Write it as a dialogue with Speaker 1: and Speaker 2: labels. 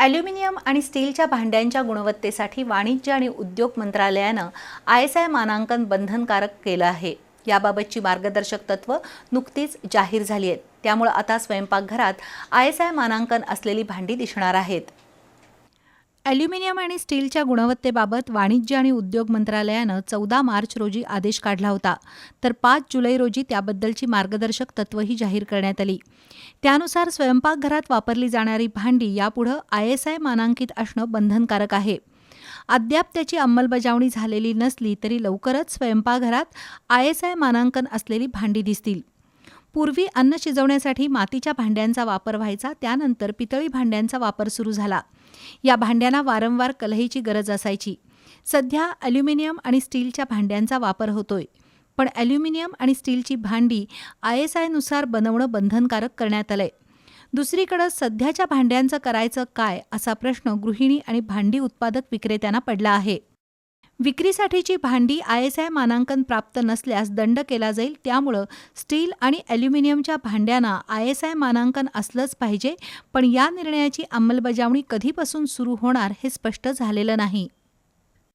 Speaker 1: Aluminium आणि स्टीलच्या भांड्यांच्या गुणवत्तेसाठी वाणिज्य आणि उद्योग मंत्रालयानं आय एस आय मानांकन बंधनकारक केलं आहे. याबाबतची मार्गदर्शक तत्त्व नुकतीच जाहीर झाली आहेत. त्यामुळं आता स्वयंपाकघरात आय एस आय मानांकन असलेली भांडी दिसणार आहेत. ॲल्युमिनियम आणि स्टीलच्या गुणवत्तेबाबत वाणिज्य आणि उद्योग मंत्रालयानं चौदा मार्च रोजी आदेश काढला होता. तर पाच जुलै रोजी त्याबद्दलची मार्गदर्शक तत्त्वही जाहीर करण्यात आली. त्यानुसार स्वयंपाकघरात वापरली जाणारी भांडी यापुढं आय एस आय मानांकित असणं बंधनकारक आहे. अद्याप त्याची अंमलबजावणी झालेली नसली तरी लवकरच स्वयंपाकघरात आय एस आय मानांकन असलेली भांडी दिसतील. पूर्वी अन्न शिजवण्यासाठी मातीच्या भांड्यांचा वापर व्हायचा त्यानंतर पितळी भांड्यांचा वापर सुरू झाला. या भांड्यांना वारंवार कलहीची गरज असायची. सध्या ॲल्युमिनियम आणि स्टीलच्या भांड्यांचा वापर होतोय. पण ॲल्युमिनियम आणि स्टीलची भांडी आय एस आयनुसार बनवणं बंधनकारक करण्यात आलंय. दुसरीकडं सध्याच्या भांड्यांचं करायचं काय असा प्रश्न गृहिणी आणि भांडी उत्पादक विक्रेत्यांना पडला आहे. विक्रीसाठीची भांडी आय एस आय मानांकन प्राप्त नसल्यास दंड केला जाईल. त्यामुळं स्टील आणि ॲल्युमिनियमच्या भांड्यांना आय एस आय मानांकन असलंच पाहिजे. पण या निर्णयाची अंमलबजावणी कधीपासून सुरू होणार हे स्पष्ट झालेलं नाही.